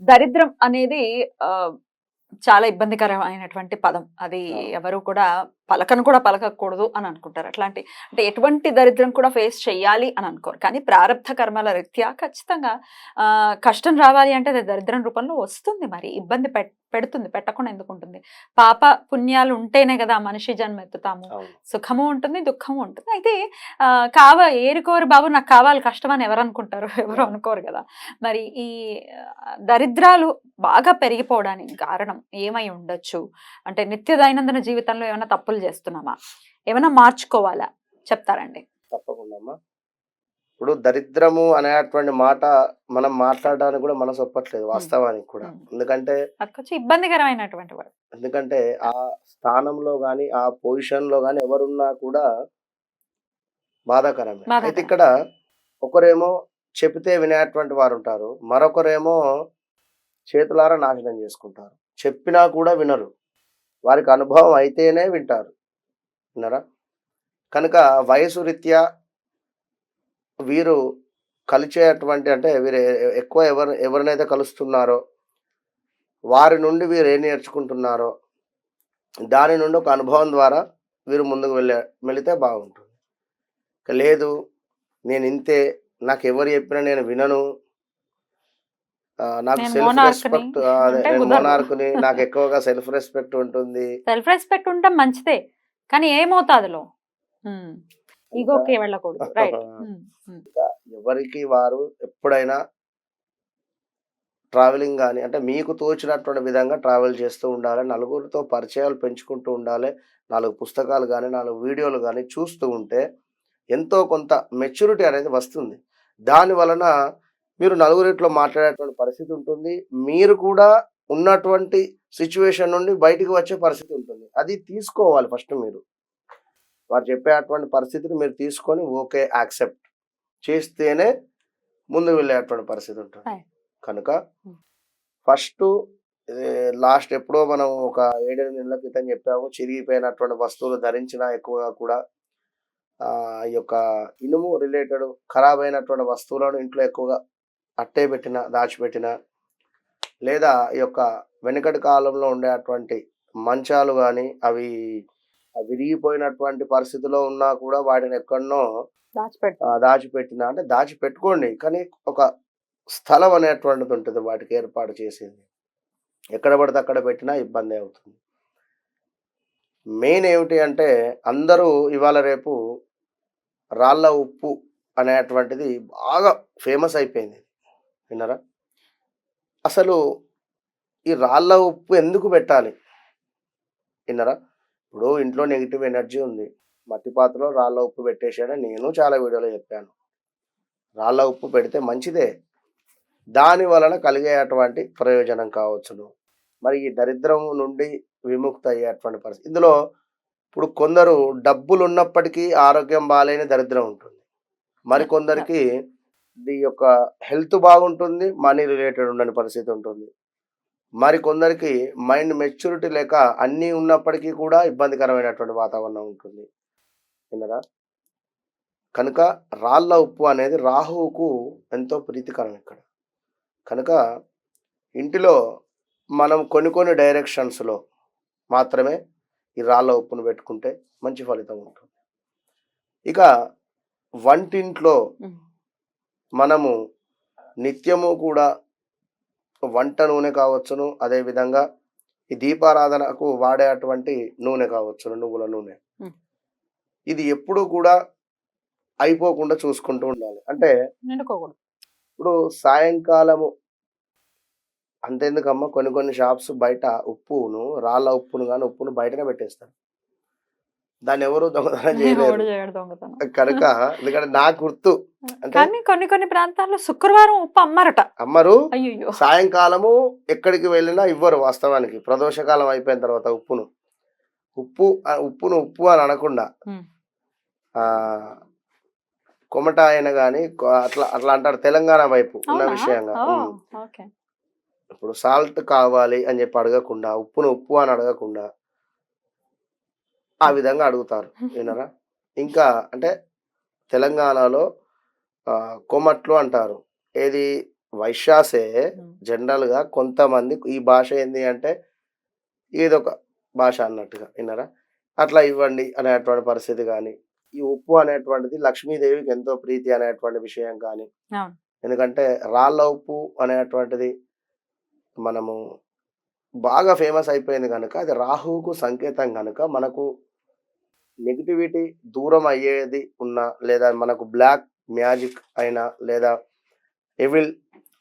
దరిద్రం అనేది చాలా ఇబ్బందికరమైనటువంటి పదం. అది. ఎవరు కూడా పలకను కూడా పలకకూడదు అని అనుకుంటారు. అట్లాంటి అంటే ఎటువంటి దరిద్రం కూడా ఫేస్ చేయాలి అని అనుకోరు. కానీ ప్రారంభ కర్మల రీత్యా ఖచ్చితంగా కష్టం రావాలి అంటే అది దరిద్రం రూపంలో వస్తుంది మరి. ఇబ్బంది పెట్- పెడుతుంది పెట్టకుండా ఎందుకు ఉంటుంది పాప పుణ్యాలు ఉంటేనే కదా మనిషి జన్మ ఎత్తుతాము సుఖము ఉంటుంది దుఃఖము ఉంటుంది. అయితే కావ ఏరుకోరు బాబు నాకు కావాలి కష్టం అని ఎవరు అనుకుంటారు ఎవరు అనుకోరు కదా. మరి ఈ దరిద్రాలు బాగా పెరిగిపోవడానికి కారణం ఏమై ఉండొచ్చు? అంటే నిత్య దైనందిన జీవితంలో ఏమైనా తప్పులు చేస్తున్నామా? ఏమైనా మార్చుకోవాలా? చెప్తారండి. తప్పకుండా ఇప్పుడు దరిద్రము అనేటువంటి మాట మనం మాట్లాడడానికి కూడా మనసు ఒప్పట్లేదు వాస్తవానికి కూడా. ఎందుకంటే ఇబ్బందికరమైనటువంటి ఎందుకంటే ఆ స్థానంలో గాని ఆ పొజిషన్లో గాని ఎవరున్నా కూడా బాధాకరమే. బాధాకరం. అయితే ఇక్కడ ఒకరేమో చెబితే వినేటువంటి వారు ఉంటారు మరొకరేమో చేతులారా నాశనం చేసుకుంటారు. చెప్పినా కూడా వినరు. వారికి అనుభవం అయితేనే వింటారు. విన్నారా? కనుక వయసు రీత్యా వీరు కలిచేటువంటి అంటే వీరు ఎక్కువ ఎవరు ఎవరినైతే కలుస్తున్నారో వారి నుండి వీరు ఏం నేర్చుకుంటున్నారో దాని నుండి ఒక అనుభవం ద్వారా వీరు ముందుకు వెళ్ళే వెళితే బాగుంటుంది. లేదు నేను ఇంతే నాకు ఎవరు చెప్పినా నేను వినను. నాకు సెల్ఫ్ రెస్పెక్ట్. మొనార్కుని నాకు ఎక్కువగా సెల్ఫ్ రెస్పెక్ట్ ఉంటుంది. సెల్ఫ్ రెస్పెక్ట్ ఉండటం మంచిదే కానీ ఏ మోతాదులో ఈగోకి వెళ్ళకూడదు. రైట్. ఎవరికి వారు ఎప్పుడైనా ట్రావెలింగ్ కానీ అంటే మీకు తోచినటువంటి విధంగా ట్రావెల్ చేస్తూ ఉండాలి నలుగురితో పరిచయాలు పెంచుకుంటూ ఉండాలి నాలుగు పుస్తకాలు కానీ నాలుగు వీడియోలు కానీ చూస్తూ ఉంటే ఎంతో కొంత మెచ్యూరిటీ అనేది వస్తుంది. దాని వలన మీరు నలుగురిట్లో మాట్లాడేటువంటి పరిస్థితి ఉంటుంది. మీరు కూడా ఉన్నటువంటి సిచ్యువేషన్ నుండి బయటికి వచ్చే పరిస్థితి ఉంటుంది. అది తీసుకోవాలి ఫస్ట్ మీరు. వారు చెప్పేటువంటి పరిస్థితిని మీరు తీసుకొని ఓకే యాక్సెప్ట్ చేస్తేనే ముందు వెళ్ళేటువంటి పరిస్థితి ఉంటుంది. కనుక Hmm. ఫస్ట్ లాస్ట్ ఎప్పుడో మనం ఒక ఏడెనిమిది నెలల క్రితం చెప్పాము చిరిగిపోయినటువంటి వస్తువులు ధరించిన ఎక్కువగా కూడా ఆ, ఈ యొక్క ఇనుము రిలేటెడ్ ఖరాబ్ అయినటువంటి వస్తువులను ఇంట్లో ఎక్కువగా అట్టే పెట్టిన దాచిపెట్టిన లేదా ఈ యొక్క వెనుకటి కాలంలో ఉండేటువంటి మంచాలు కానీ అవి విరిగిపోయినటువంటి పరిస్థితిలో ఉన్నా కూడా వాటిని ఎక్కడనో దాచిపెట్టిన అంటే దాచిపెట్టుకోండి. కానీ ఒక స్థలం అనేటువంటిది ఉంటుంది వాటికి ఏర్పాటు చేసేది. ఎక్కడ పడితే అక్కడ పెట్టినా ఇబ్బంది అవుతుంది. మెయిన్ ఏమిటి అంటే అందరూ ఇవాళ రేపు రాళ్ళ ఉప్పు అనేటువంటిది బాగా ఫేమస్ అయిపోయింది. విన్నారా? అసలు ఈ రాళ్ళ ఉప్పు ఎందుకు పెట్టాలి? విన్నారా? ఇప్పుడు ఇంట్లో నెగిటివ్ ఎనర్జీ ఉంది. మట్టి పాత్రలో రాళ్ళ ఉప్పు పెట్టేసాడని నేను చాలా వీడియోలో చెప్పాను. రాళ్ళ ఉప్పు పెడితే మంచిదే. దాని వలన కలిగేటువంటి ప్రయోజనం కావచ్చును. మరి ఈ దరిద్రం నుండి విముక్తి అయ్యేటువంటి పరిస్థితి. ఇందులో ఇప్పుడు కొందరు డబ్బులు ఉన్నప్పటికీ ఆరోగ్యం బాగాలేని దరిద్రం ఉంటుంది. మరి కొందరికి ఈ యొక్క హెల్త్ బాగుంటుంది. మనీ రిలేటెడ్ ఉండని పరిస్థితి ఉంటుంది. మరి కొందరికి మైండ్ మెచ్యూరిటీ లేక అన్నీ ఉన్నప్పటికీ కూడా ఇబ్బందికరమైనటువంటి వాతావరణం ఉంటుంది. విన్నరా? కనుక రాళ్ళ ఉప్పు అనేది రాహువుకు ఎంతో ప్రీతికరం ఇక్కడ. కనుక ఇంటిలో మనం కొన్ని కొన్ని డైరెక్షన్స్లో మాత్రమే ఈ రాళ్ళ ఉప్పును పెట్టుకుంటే మంచి ఫలితం ఉంటుంది. ఇక వంటింట్లో. మనము నిత్యము కూడా వంట నూనె కావచ్చును. అదేవిధంగా ఈ దీపారాధనకు వాడేటువంటి నూనె కావచ్చును నువ్వుల నూనె. ఇది ఎప్పుడూ కూడా అయిపోకుండా చూసుకుంటూ ఉండాలి. అంటే ఇప్పుడు సాయంకాలము అంతెందుకమ్మా? కొన్ని కొన్ని షాప్స్ బయట ఉప్పును రాళ్ళ ఉప్పును కానీ ఉప్పును బయటనే పెట్టేస్తారు. దాన్ని ఎవరు దొంగతనం దొంగతనం. కనుక ఎందుకంటే నా గుర్తు కానీ కొన్ని కొన్ని ప్రాంతాల్లో శుక్రవారం ఉప్పు అమ్మారట. అమ్మరు. అయ్యో సాయంకాలము ఎక్కడికి వెళ్ళినా ఇవ్వరు వాస్తవానికి. ప్రదోషకాలం అయిపోయిన తర్వాత ఉప్పును. ఉప్పు ఉప్పును ఉప్పు అని అనకుండా. ఆ కొమట ఆయన కానీ అట్లా అట్లా అంటారు తెలంగాణ వైపు ఉన్న? విషయంగా. ఇప్పుడు సాల్ట్ కావాలి అని చెప్పి అడగకుండా ఉప్పును ఉప్పు అని అడగకుండా ఆ విధంగా అడుగుతారు. వినరా ఇంకా అంటే తెలంగాణలో కొమట్లు అంటారు ఏది వైశ్యాసే. జనరల్గా కొంతమంది ఈ భాష ఏంది అంటే ఏదొక భాష అన్నట్టుగా విన్నారా అట్లా ఇవ్వండి అనేటువంటి పరిస్థితి కానీ ఈ ఉప్పు అనేటువంటిది లక్ష్మీదేవికి ఎంతో ప్రీతి అనేటువంటి విషయం కానీ. ఎందుకంటే రాళ్ళ ఉప్పు అనేటువంటిది మనము బాగా ఫేమస్ అయిపోయింది కనుక అది రాహువుకు సంకేతం కనుక మనకు నెగిటివిటీ దూరం అయ్యేది ఉన్నా లేదా మనకు బ్లాక్ మ్యాజిక్ అయినా లేదా ఎవిల్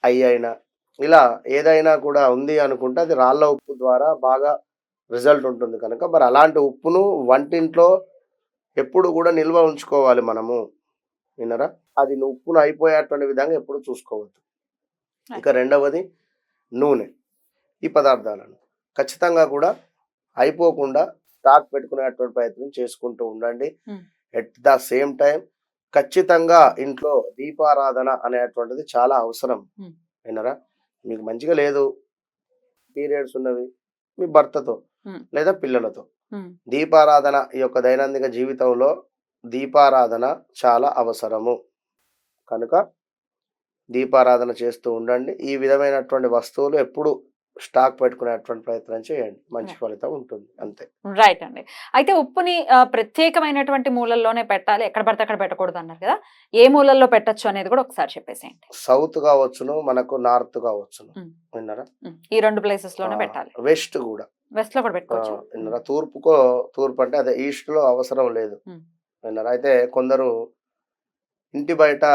ఐ అయినా ఇలా ఏదైనా కూడా ఉంది అనుకుంటే అది రాళ్ళ ఉప్పు ద్వారా బాగా రిజల్ట్ ఉంటుంది కనుక మరి అలాంటి ఉప్పును వంటింట్లో ఎప్పుడు కూడా నిల్వ ఉంచుకోవాలి మనము. విన్నరా? అది ఉప్పును అయిపోయేటువంటి విధంగా ఎప్పుడు చూసుకోవద్దు. ఇక రెండవది నూనె. ఈ పదార్థాలను ఖచ్చితంగా కూడా అయిపోకుండా స్టాక్ పెట్టుకునేటువంటి ప్రయత్నం చేసుకుంటూ ఉండండి. ఎట్ ద సేమ్ టైం ఖచ్చితంగా ఇంట్లో దీపారాధన అనేటువంటిది చాలా అవసరం. వినరా మీకు మంచిగా లేదు పీరియడ్స్ ఉన్నవి మీ భర్తతో. లేదా పిల్లలతో. దీపారాధన ఈ యొక్క దైనందిక జీవితంలో దీపారాధన చాలా అవసరము కనుక దీపారాధన చేస్తూ ఉండండి ఈ విధమైనటువంటి వస్తువులు ఎప్పుడు స్టాక్ పెట్టుకునేటువంటి ప్రయత్నం చేయండి. మంచి. ఫలితం ఉంటుంది. అంతే. రైట్ అండి. అయితే ఉప్పుని ప్రత్యేకమైనటువంటి మూలల్లోనే పెట్టాలి. ఎక్కడ పడితే అక్కడ పెట్టకూడదు అన్నారు కదా? ఏ మూలల్లో పెట్టొచ్చు అనేది కూడా ఒకసారి చెప్పేసేయండి. సౌత్ కావచ్చును మనకు నార్త్ కావచ్చును. విన్నారా. ఈ రెండు ప్లేసెస్లోనే పెట్టాలి. వెస్ట్ కూడా. వెస్ట్లో కూడా పెట్టుకోవచ్చు. విన్నారా? తూర్పుకో తూర్పు అంటే అదే ఈస్ట్లో అవసరం లేదు. విన్నారా? అయితే కొందరు ఇంటి బయట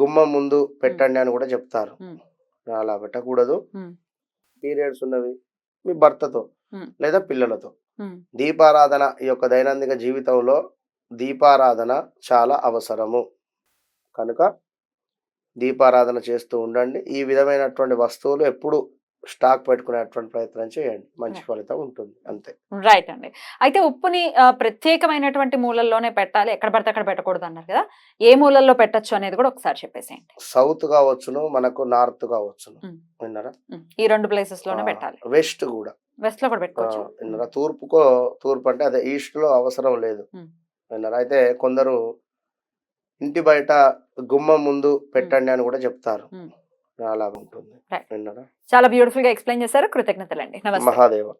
గుమ్మం ముందు పెట్టండి అని కూడా చెప్తారు. అలా పెట్టకూడదు. పీరియడ్స్ ఉన్నవి మీ భర్తతో. లేదా పిల్లలతో. దీపారాధన ఈ యొక్క దైనందిక జీవితంలో దీపారాధన చాలా అవసరము కనుక దీపారాధన చేస్తూ ఉండండి ఈ విధమైనటువంటి వస్తువులు ఎప్పుడు స్టాక్ పెట్టుకునేటువంటి ప్రయత్నం చేయండి. మంచి. ఫలితం ఉంటుంది. అంతే. రైట్ అండి. అయితే ఉప్పుని ప్రత్యేకమైనటువంటి మూలల్లోనే పెట్టాలి. ఎక్కడ పడితే అక్కడ పెట్టకూడదు అన్నారు కదా. ఏ మూలల్లో పెట్టొచ్చు అనేది కూడా ఒకసారి చెప్పేసేయండి. సౌత్ కావచ్చును మనకు నార్త్ కావచ్చును. విన్నారా. ఈ రెండు ప్లేసెస్లోనే పెట్టాలి. వెస్ట్ కూడా. వెస్ట్లో కూడా పెట్టుకోవచ్చు. విన్నారా? తూర్పుకో తూర్పు అంటే అదే ఈస్ట్లో అవసరం లేదు. విన్నారా? అయితే కొందరు ఇంటి బయట గుమ్మం ముందు పెట్టండి అని కూడా చెప్తారు. అలా ఉంటుంది Right. విన్నారా? చాలా బ్యూటిఫుల్గా ఎక్స్ప్లెయిన్ చేశారు. కృతజ్ఞతలండి. నమస్తే. మహాదేవ.